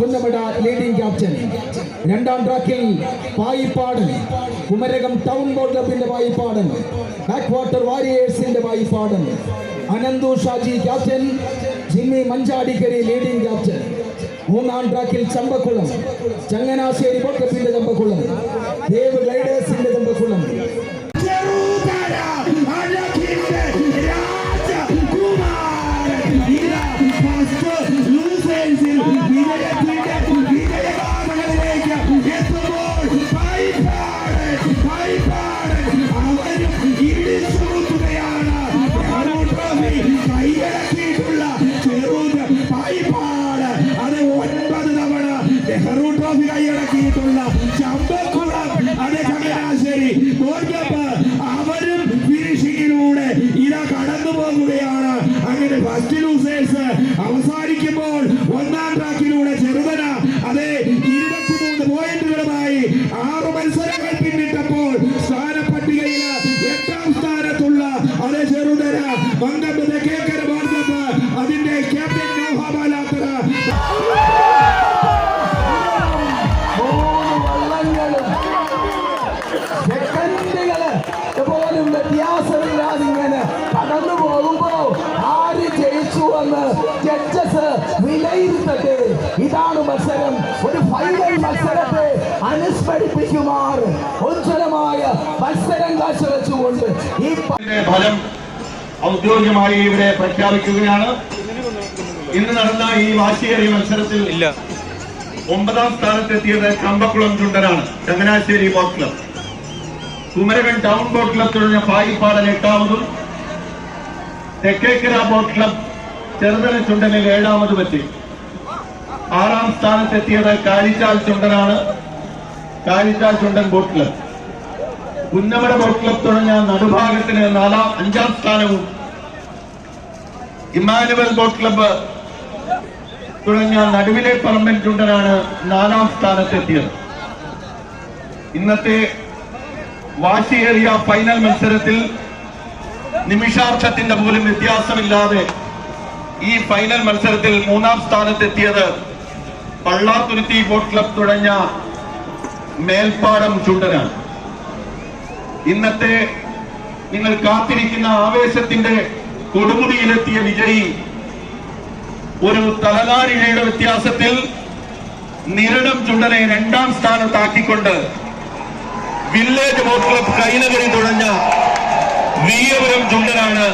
Punnamada leading captain രണ്ടാം ട്രാക്കിൽ Payippadan Kumarakom town board ക്ലബിന്റെ Payippadan back water വാരിയേഴ്സിന്റെ Payippadan Ananthu Shaji captain Jimmy Manjadikkari leading captain മൂന്നാം ട്രാക്കിൽ ചമ്പക്കുളം ചങ്ങനാശ്ശേരി ബോട്ട് ക്ലബിന്റെ ചമ്പക്കുളം ദേവ് ഗ്ലൈഡേഴ്സിന്റെ ചമ്പക്കുളം. അങ്ങനെ ഫസ്റ്റ് ലൂസേഴ്സ് അവസാനിക്കുമ്പോൾ ഒന്നാം ട്രാക്കിലൂടെ ചെറുതന. അതെ ഇരുപത്തിമൂന്ന് പോയിന്റുകളുമായി ആറ് മത്സരങ്ങൾ പിന്നിട്ടപ്പോൾ സ്ഥാനപ്പട്ടികയിൽ എട്ടാം സ്ഥാനത്തുള്ള അതെ ചെറുതന. മംഗമ്പ് തെക്കേക്കര ഗോൾകപ്പ് അതിന്റെ ക്യാപ്റ്റൻ നോഹാബാലാത്തറ ജഡ്ജസ് വിലയിരുത്തട്ടെ. ഇതാണ് മത്സരം. ഒരു ഫൈനൽ മത്സരത്തെ അനുസ്മരിപ്പിക്കുമാർ. ഉജ്ജ്വലമായ മത്സരം കാഴ്ചവെച്ചുകൊണ്ട് ഈ ഫലം ഔദ്യോഗികമായി ഇവിടെ പ്രഖ്യാപിക്കുകയാണ്. ഇന്ന് നടന്ന ഈ വാശിയേറിയ മത്സരത്തിൽ ഇല്ല. ഒമ്പതാം സ്ഥാനത്തെത്തിയത് കമ്പക്കുളം ചുണ്ടനാണ് Changanassery boat club. Kumarakom town boat club തുടങ്ങിയ പായിപ്പാടൻ എട്ടാമതും തെക്കേക്കര ബോട്ട് ക്ലബ് ചെറുതന ചുണ്ടനിൽ ഏഴാമത് പറ്റി. ആറാം സ്ഥാനത്തെത്തിയത് Kalichal ചുണ്ടനാണ്. Kalichal Chundan boat club. Punnamada boat club തുടങ്ങിയ നടുഭാഗത്തിന് നാലാം അഞ്ചാം സ്ഥാനവും ഇമാനുവൽ ബോട്ട് ക്ലബ്ബ് തുടങ്ങിയ നടുവിലെ പറമ്പൻ ചുണ്ടനാണ് നാലാം സ്ഥാനത്തെത്തിയത്. ഇന്നത്തെ വാശിയേറിയ ഫൈനൽ മത്സരത്തിൽ നിമിഷാർത്ഥത്തിന്റെ പോലും വ്യത്യാസമില്ലാതെ ഈ ഫൈനൽ മത്സരത്തിൽ മൂന്നാം സ്ഥാനത്തെത്തിയത് പള്ളാത്തുരുത്തി ബോട്ട് ക്ലബ് തുടങ്ങിയ മേൽപ്പാടം ചുണ്ടനാണ്. ഇന്നത്തെ നിങ്ങൾ കാത്തിരിക്കുന്ന ആവേശത്തിന്റെ കൊടുമുടിയിലെത്തിയ വിജയി ഒരു തലനാരിഴയുടെ വ്യത്യാസത്തിൽ നിരണം ചുണ്ടനെ രണ്ടാം സ്ഥാനത്താക്കിക്കൊണ്ട് വില്ലേജ് ബോട്ട് ക്ലബ് കൈനകരി തുടങ്ങിയ വീയപുരം ചുണ്ടനാണ്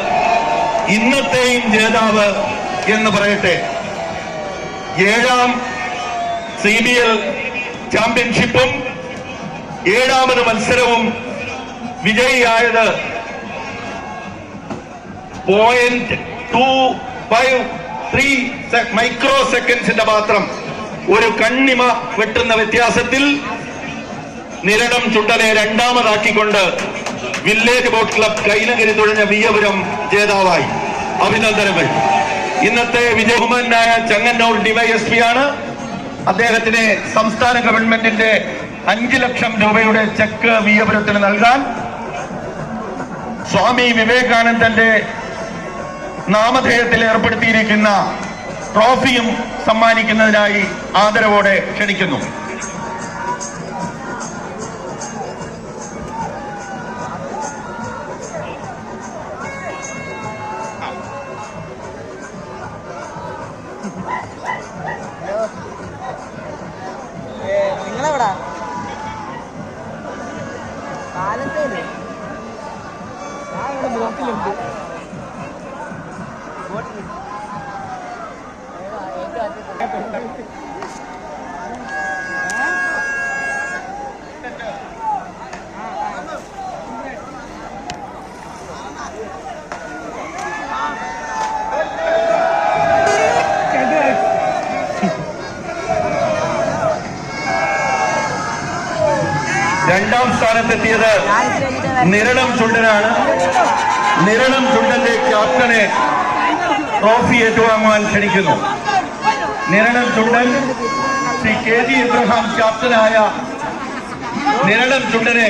ഇന്നത്തെയും ജേതാവ് എന്ന് പറയട്ടെ. ഏഴാം സി ബി എൽ ചാമ്പ്യൻഷിപ്പും ഏഴാമത് മത്സരവും വിജയിയായത് point two five three micro സെക്കൻഡ്സിന്റെ മാത്രം ഒരു കണ്ണിമ വെട്ടുന്ന വ്യത്യാസത്തിൽ നിരണം ചുണ്ടനെ രണ്ടാമതാക്കിക്കൊണ്ട് വില്ലേജ് ബോട്ട് ക്ലബ് കൈലങ്കരി തുഴഞ്ഞ വിയപുരം ജേതാവായി. അഭിനന്ദനങ്ങൾ. ഇന്നത്തെ വിജയകുമാരനായ ചങ്ങന്നൂർ ഡിവൈഎസ്പി ആണ്. അദ്ദേഹത്തിന് സംസ്ഥാന ഗവൺമെന്റിന്റെ അഞ്ച് ലക്ഷം രൂപയുടെ ചെക്ക് വിയപുരത്തിന് നൽകാൻ. സ്വാമി വിവേകാനന്ദന്റെ നാമധേയത്തിൽ ഏർപ്പെടുത്തിയിരിക്കുന്ന ട്രോഫിയും സമ്മാനിക്കുന്നതിനായി ആദരവോടെ ക്ഷണിക്കുന്നു. dalam film tuh Thank you. രണ്ടാം സ്ഥാനത്തെത്തിയത് നിരണം ചുണ്ടനാണ്. നിരണം ചുണ്ടന്റെ ക്യാപ്റ്റനെ ട്രോഫി ഏറ്റുവാങ്ങുവാൻ ക്ഷണിക്കുന്നു. നിരണം ചുണ്ടൻ ശ്രീ കെ ജി ഇബ്രഹാം ക്യാപ്റ്റനായ നിരണം ചുണ്ടനെ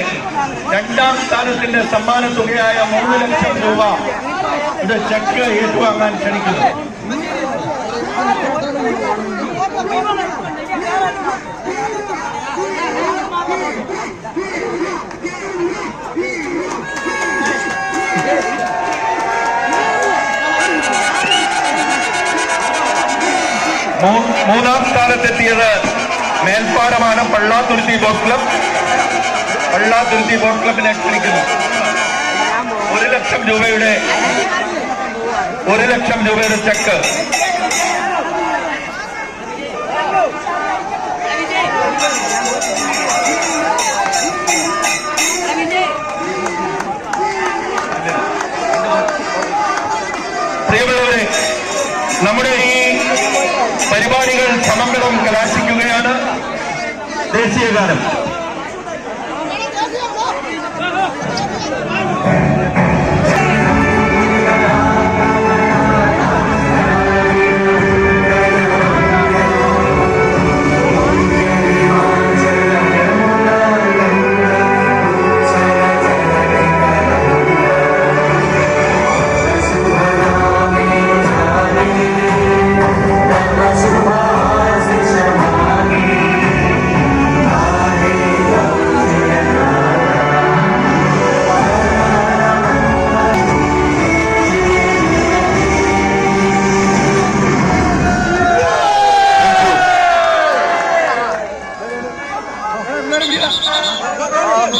രണ്ടാം സ്ഥാനത്തിന്റെ സമ്മാന തുകയായ മൂന്ന് ലക്ഷം രൂപ ഇത് ചെക്ക് ഏറ്റുവാങ്ങാൻ ക്ഷണിക്കുന്നു. മൂന്നാം സ്ഥാനത്തെത്തിയത് മേൽപ്പാടമാണ് Pallathuruthy boat club. Pallathuruthy boat ക്ലബിനെ ക്ഷണിക്കുന്നു ഒരു ലക്ഷം രൂപയുടെ ഒരു ലക്ഷം രൂപയുടെ ചെക്ക്. പ്രിയമുള്ളവരെ പരിപാടികൾ സമഗ്രം കലാശിക്കുകയാണ്. ദേശീയഗാനം.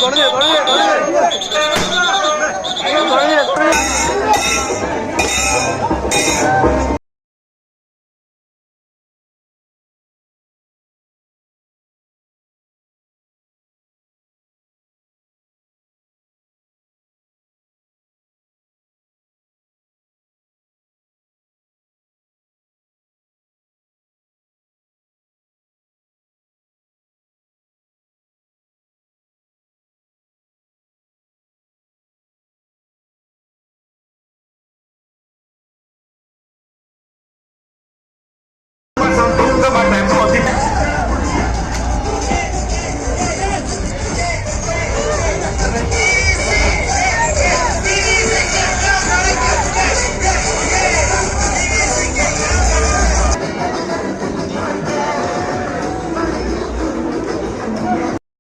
கொண்டு